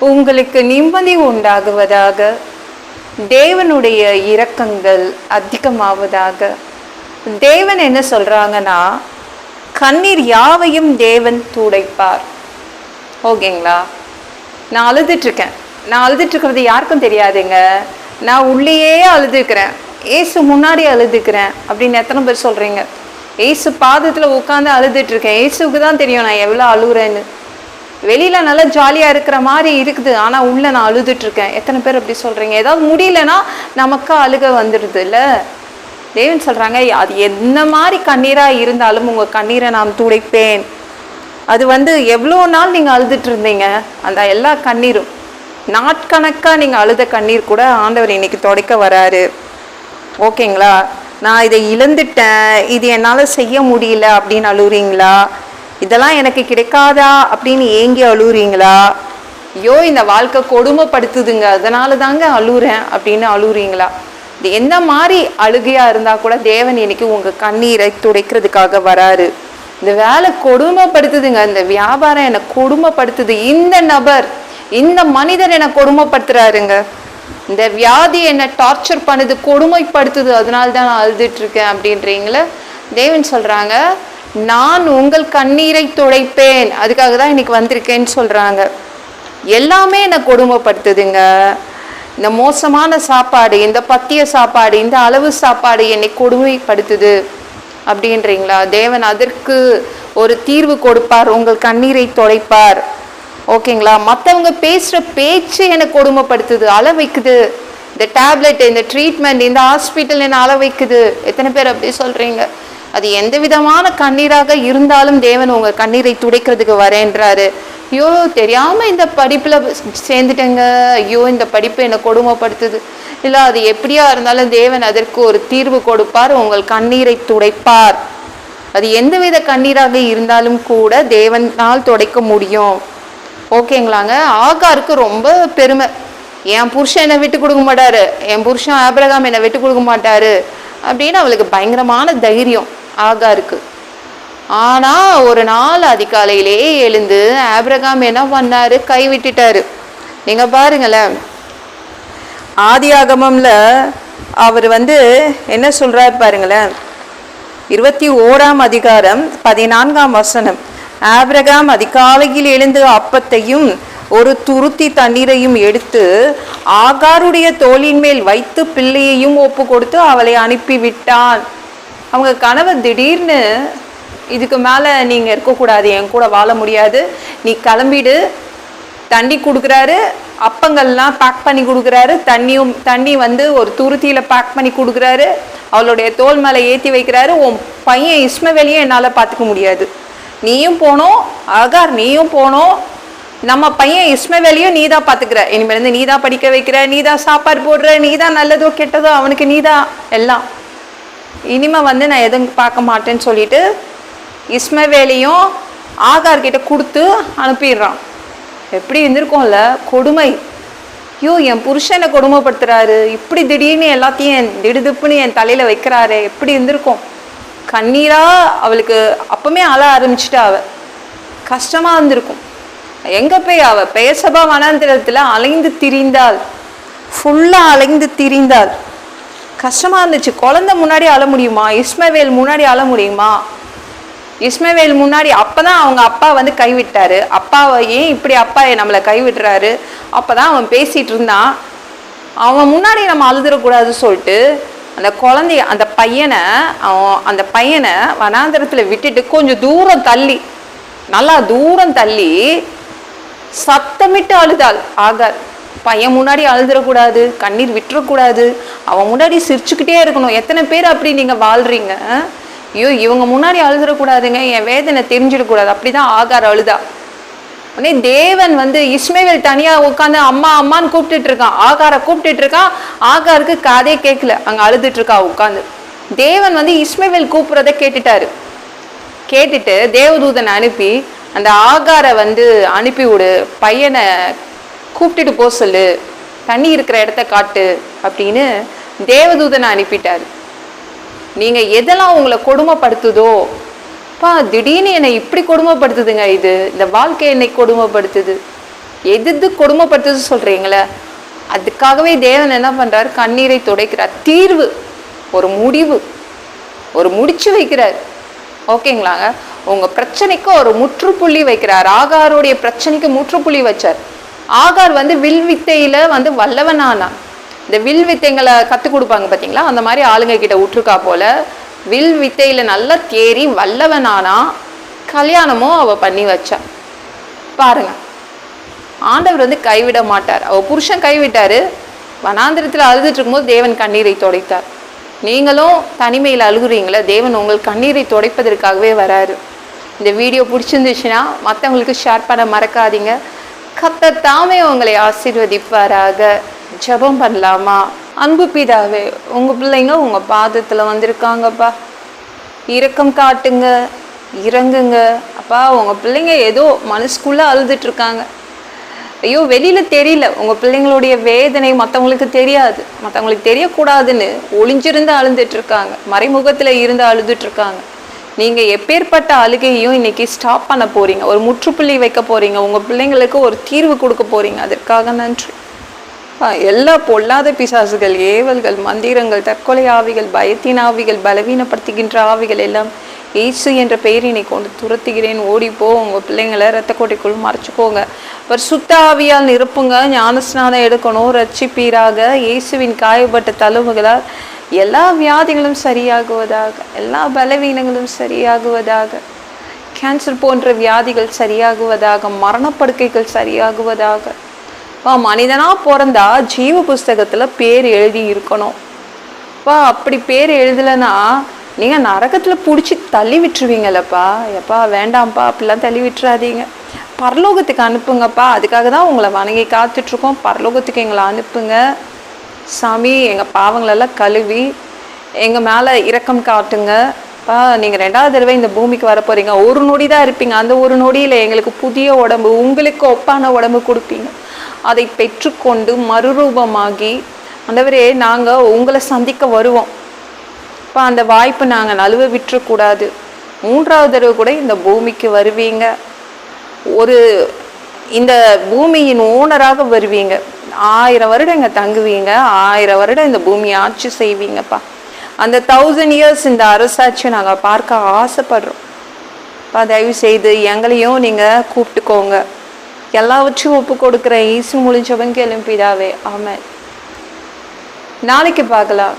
உங்களுக்கு நிம்மதி உண்டாகுவதாக தேவனுடைய இரக்கங்கள் அதிகமாவதாக. தேவன் என்ன சொல்கிறாங்கன்னா கண்ணீர் யாவையும் தேவன் துடைப்பார். ஓகேங்களா? நான் அழுதுட்ருக்கேன் நான் அழுதுட்டு யாருக்கும் தெரியாதுங்க. நான் உள்ளேயே அழுதுக்கிறேன் ஏசு முன்னாடி அழுதுக்கிறேன் அப்படின்னு எத்தனை பேர் சொல்கிறீங்க ஏசு பாதத்தில் உட்காந்து அழுதுட்டுருக்கேன். ஏசுக்கு தான் தெரியும் நான் எவ்வளோ அழுகுறேன்னு வெளியில் நல்லா ஜாலியாக இருக்கிற மாதிரி இருக்குது. ஆனால் உள்ளே நான் அழுதுட்ருக்கேன் எத்தனை பேர் அப்படி சொல்கிறீங்க ஏதாவது முடியலன்னா நமக்கு அழுக வந்துடுது இல்லை? தேவன் சொல்கிறாங்க அது என்ன மாதிரி கண்ணீராக இருந்தாலும் உங்கள் கண்ணீரை நான் துடைப்பேன். அது வந்து எவ்வளோ நாள் நீங்கள் அழுதுட்டு இருந்தீங்க அந்த எல்லா கண்ணீரும். நாட்கணக்காக நீங்கள் அழுத கண்ணீர் கூட ஆண்டவர் இன்னைக்கு துடைக்க வராரு. ஓகேங்களா? நான் இதை இழந்துட்டேன். இது என்னால் செய்ய முடியல அப்படின்னு அழுகுறீங்களா இதெல்லாம் எனக்கு கிடைக்காதா அப்படின்னு ஏங்கி அழுகுறீங்களா ஐயோ இந்த வாழ்க்கை கொடுமைப்படுத்துதுங்க. அதனால தாங்க அழுகுறேன் அப்படின்னு அழுகுறீங்களா இது எந்த மாதிரி அழுகையாக இருந்தால் கூட தேவன் இன்னைக்கு உங்கள் கண்ணீரை துடைக்கிறதுக்காக வராரு. இந்த வேலை கொடுமைப்படுத்துதுங்க. இந்த வியாபாரம் என்னை கொடுமைப்படுத்துது. இந்த நபர் இந்த மனிதர் என்னை கொடுமைப்படுத்துறாருங்க. இந்த வியாதி என்னை டார்ச்சர் பண்ணுது கொடுமைப்படுத்துது. அதனால தான் நான் அழுதுட்டு இருக்கேன் அப்படின்றீங்களே? தேவன் சொல்கிறாங்க நான் உங்கள் கண்ணீரை துடைப்பேன். அதுக்காக தான் இன்னைக்கு வந்திருக்கேன்னு சொல்கிறாங்க எல்லாமே என்னை கொடுமைப்படுத்துதுங்க. இந்த மோசமான சாப்பாடு இந்த பத்திய சாப்பாடு இந்த அளவு சாப்பாடு என்னை கொடுமைப்படுத்துது. அப்படின்றீங்களா? தேவன் அதற்கு ஒரு தீர்வு கொடுப்பார். உங்கள் கண்ணீரை தொலைப்பார் ஓகேங்களா? மற்றவங்க பேசுகிற பேச்சு என்னை கொடுமைப்படுத்துது அள வைக்குது. இந்த டேப்லெட் இந்த ட்ரீட்மெண்ட் இந்த ஹாஸ்பிட்டல் என்ன அள வைக்குது. எத்தனை பேர் அப்படி சொல்கிறீங்க அது எந்த விதமான கண்ணீராக இருந்தாலும் தேவன் உங்கள் கண்ணீரை துடைக்கிறதுக்கு வரேன்றாரு. ஐயோ தெரியாமல் இந்த படிப்பில் சேர்ந்துட்டேங்க. ஐயோ இந்த படிப்பு என்னை கொடுமைப்படுத்துது. இல்லை அது எப்படியா இருந்தாலும் தேவன் அதற்கு ஒரு தீர்வு கொடுப்பார் உங்கள் கண்ணீரை துடைப்பார். அது எந்தவித கண்ணீராக இருந்தாலும் கூட தேவனால் துடைக்க முடியும். ஓகேங்களாங்க? ஆகாருக்கு ரொம்ப பெருமை. என் புருஷன் என்னை விட்டு கொடுக்க மாட்டாரு. என் புருஷன் ஆபிரகாம் என்னை விட்டு கொடுக்க மாட்டாரு. அப்படின்னு அவளுக்கு பயங்கரமான தைரியம் ஆகாருக்கு ஆனா ஒரு நாள் அதிகாலையிலே எழுந்து ஆப்ரகாம் என்ன பண்ணாரு? கை விட்டுட்டாரு. நீங்க பாருங்களேன். ஆதி ஆகமம்ல அவர் வந்து என்ன சொல்றாரு பாருங்களேன். இருபத்தி ஓராம் அதிகாரம் பதினான்காம் வசனம். ஆப்ரகாம் அதிகாலையில் எழுந்து அப்பத்தையும் ஒரு துருத்தி தண்ணீரையும் எடுத்து ஆகாருடைய தோளின் மேல் வைத்து பிள்ளையையும் ஒப்பு கொடுத்து அவளை அனுப்பி விட்டான் அவங்க கணவன் திடீர்னு இதுக்கு மேலே நீங்கள் இருக்கக்கூடாது என் கூட வாழ முடியாது. நீ கிளம்பிடு. தண்ணி கொடுக்குறாரு. அப்பங்கள்லாம் பேக் பண்ணி கொடுக்குறாரு. தண்ணியும் தண்ணி வந்து ஒரு துருத்தியில் பேக் பண்ணி கொடுக்குறாரு. அவளுடைய தோல் மேலே ஏற்றி வைக்கிறாரு. உன் பையன் இஸ்மவேலியும் என்னால் பார்த்துக்க முடியாது. நீயும் போனோம். அகார் நீயும் போனோம். நம்ம பையன் இஸ்மவேலியும் நீ தான் பார்த்துக்கிற. இனிமேலேருந்து நீ தான் படிக்க வைக்கிற நீ தான் சாப்பாடு போடுற நீ தான் நல்லதோ கெட்டதோ அவனுக்கு நீ தான் எல்லாம். இனிமே வந்து நான் எதுவும் பார்க்க மாட்டேன்னு சொல்லிட்டு இஸ்மவேலையும் வேலையும் கிட்ட கொடுத்து அனுப்பிடுறான். எப்படி இருந்திருக்கும்ல? கொடுமை. ஐயோ என் புருஷனை கொடுமைப்படுத்துறாரு. இப்படி திடீர்னு எல்லாத்தையும் என் திடுதிப்புன்னு என் தலையில வைக்கிறாரு. எப்படி இருந்திருக்கும்? கண்ணீரா அவளுக்கு அப்பமே அழ ஆரம்பிச்சிட்டா அவ. கஷ்டமா இருந்திருக்கும். எங்க போய் அவ பேசபா வனாந்திரத்துல அலைந்து திரிந்தாள். ஃபுல்லா அலைந்து திரிந்தாள். கஷ்டமா இருந்துச்சு. குழந்தை முன்னாடி அழ முடியுமா? இஸ்மவேல் முன்னாடி அழ முடியுமா? இஸ்மவேல் முன்னாடி அப்பதான் அவங்க அப்பா வந்து கைவிட்டாரு. அப்பாவை ஏன் இப்படி அப்பா நம்மளை கைவிட்டுறாரு அப்பதான் அவன் பேசிட்டு இருந்தான். அவன் முன்னாடி நம்ம அழுதுறக்கூடாதுன்னு சொல்லிட்டு அந்த குழந்தைய அந்த பையனை அவன் அந்த பையனை வனாந்திரத்தில் விட்டுட்டு கொஞ்சம் தூரம் தள்ளி நல்லா தூரம் தள்ளி சத்தமிட்டு அழுதாள். ஆகார் பையன் முன்னாடி அழுதுறக்கூடாது கண்ணீர் விட்டுறக்கூடாது. அவன் முன்னாடி சிரிச்சுக்கிட்டே இருக்கணும். எத்தனை பேர் அப்படி நீங்கள் வாழ்றீங்க ஐயோ இவங்க முன்னாடி அழுதுறக்கூடாதுங்க. என் வேதனை தெரிஞ்சிடக்கூடாது. அப்படி தான் ஆகார் அழுதா. உடனே தேவன் வந்து இஸ்மேவேல் தனியாக உட்காந்து அம்மா அம்மான்னு கூப்பிட்டுட்டு இருக்கான். ஆகாரை கூப்பிட்டுட்டு இருக்கான். ஆகாருக்கு காதே கேட்கல. அங்கே அழுதுட்டு இருக்கா உட்காந்து தேவன் வந்து இஸ்மேவேல் கூப்பிட்றத கேட்டுட்டாரு. கேட்டுட்டு தேவதூதன் அனுப்பி அந்த ஆகாரை வந்து அனுப்பி விடு பையனை கூப்பிட்டுட்டு போக சொல்லு தண்ணி இருக்கிற இடத்த காட்டு அப்படின்னு தேவதூதனை அனுப்பிட்டார். நீங்கள் எதெல்லாம் உங்களை கொடுமைப்படுத்துதோ பா திடீர்னு என்னை இப்படி கொடுமைப்படுத்துதுங்க இது. இந்த வாழ்க்கை என்னை கொடுமைப்படுத்துது. எதிர்த்து கொடுமைப்படுத்துது சொல்கிறீங்களே அதுக்காகவே தேவன் என்ன பண்ணுறாரு கண்ணீரை துடைக்கிறார். தீர்வு ஒரு முடிவு ஒரு முடிச்சு வைக்கிறார். ஓகேங்களாங்க? உங்கள் பிரச்சனைக்கு ஒரு முற்றுப்புள்ளி வைக்கிறார். ஆகாருடைய பிரச்சனைக்கு முற்றுப்புள்ளி வச்சார். ஆகார் வந்து வில் வித்தையில் வந்து வல்லவனானா. இந்த வில் வித்தைங்களை கற்றுக் கொடுப்பாங்க பார்த்தீங்களா அந்த மாதிரி ஆளுங்க கிட்ட விட்டுருக்கா போல. வில் வித்தையில் நல்லா தேறி வல்லவனானா கல்யாணமும் அவள் பண்ணி வச்சா. பாருங்க. ஆண்டவர் வந்து கைவிட மாட்டார். அவள் புருஷன் கைவிட்டார். வனாந்திரத்தில் அழுதுட்டு இருக்கும்போது தேவன் கண்ணீரை துடைத்தார். நீங்களும் தனிமையில் அழுகுறீங்களே தேவன் உங்கள் கண்ணீரை துடைப்பதற்காகவே வராரு. இந்த வீடியோ பிடிச்சிருந்துச்சுன்னா மற்றவங்களுக்கு ஷேர் பண்ண மறக்காதீங்க. கர்த்தர் தாமே உங்களை ஆசீர்வதிப்பாராக. ஜெபம் பண்ணலாமா? அன்பு பிதாவே உங்கள் பிள்ளைங்க உங்கள் பாதத்தில் வந்திருக்காங்கப்பா. இரக்கம் காட்டுங்க இறங்குங்க. அப்பா உங்கள் பிள்ளைங்க ஏதோ மனசுக்குள்ளே அழுதுட்டுருக்காங்க ஐயோ வெளியில் தெரியல. உங்கள் பிள்ளைங்களுடைய வேதனை மற்றவங்களுக்கு தெரியாது. மற்றவங்களுக்கு தெரியக்கூடாதுன்னு ஒளிஞ்சிருந்து அழுதுட்டு மறைமுகத்தில் இருந்து அழுதுட்ருக்காங்க நீங்கள் எப்பேற்பட்ட அழுகையும் இன்றைக்கி ஸ்டாப் பண்ண போகிறீங்க ஒரு முற்றுப்புள்ளி வைக்க போகிறீங்க உங்கள் பிள்ளைங்களுக்கு ஒரு தீர்வு கொடுக்க போகிறீங்க அதற்காக நன்றி. எல்லா பொல்லாத பிசாசுகள் ஏவல்கள் மந்திரங்கள் தற்கொலை ஆவிகள் பயத்தின் ஆவிகள் பலவீனப்படுத்துகின்ற ஆவிகள் எல்லாம் இயேசு என்ற பெயரினை கொண்டு துரத்துகிறேன். ஓடிப்போ உங்கள் பிள்ளைங்களை ரத்த கோட்டைக்குள் மறைச்சிக்கோங்க. ஒரு சுத்த ஆவியால் நிரப்புங்க ஞானஸ்நானம் எடுக்கணும் ரட்சிப்பீராக இயேசுவின் காயப்பட்ட தழுவுகளால் எல்லா வியாதிகளும் சரியாகுவதாக எல்லா பலவீனங்களும் சரியாகுவதாக. கேன்சர் போன்ற வியாதிகள் சரியாகுவதாக மரணப்படுக்கைகள் சரியாகுவதாக. வா மனிதனாக பிறந்தா ஜீவ புஸ்தகத்தில் பேர் எழுதி இருக்கணும். வா அப்படி பேர் எழுதலைன்னா நீங்கள் நரகத்தில் பிடிச்சி தள்ளி விட்டுருவீங்களப்பா. எப்பா வேண்டாம்ப்பா அப்படிலாம் தள்ளி விட்டுறாதீங்க. பரலோகத்துக்கு அனுப்புங்கப்பா. அதுக்காக தான் உங்களை வணங்கி காத்துட்ருக்கோம். பரலோகத்துக்கு எங்களை அனுப்புங்க. சாமி எங்கள் பாவங்களெல்லாம் கழுவி எங்கள் மேலே இரக்கம் காட்டுங்க. அப்பா நீங்கள் ரெண்டாவது தடவை இந்த பூமிக்கு வர போகிறீங்க ஒரு நொடி தான் இருப்பீங்க. அந்த ஒரு நொடியில் எங்களுக்கு புதிய உடம்பு உங்களுக்கு ஒப்பான உடம்பு கொடுப்பீங்க. அதை பெற்றுக்கொண்டு மறுரூபமாகி அந்தவரே நாங்கள் உங்களை சந்திக்க வருவோம். இப்போ அந்த வாய்ப்பு நாங்க நழுவ விட்டுறக்கூடாது. மூன்றாவது தடவை கூட இந்த பூமிக்கு வருவீங்க. ஒரு இந்த பூமியின் ஓனராக வருவீங்க. ஆயிரம் வருடம் இங்க தங்குவீங்க. ஆயிரம் வருடம் இந்த பூமியை ஆட்சி செய்வீங்கப்பா. அந்த தௌசண்ட் இயர்ஸ் இந்த அரசாட்சியை நாங்க பார்க்க ஆசைப்படுறோம். அப்பா தயவு செய்து எங்களையும் நீங்க கூப்பிட்டுக்கோங்க. எல்லாவற்றையும் ஒப்பு கொடுக்குற ஈசு முடிஞ்சவங்க எழும்பிடாவே ஆமாம் நாளைக்கு பார்க்கலாம்.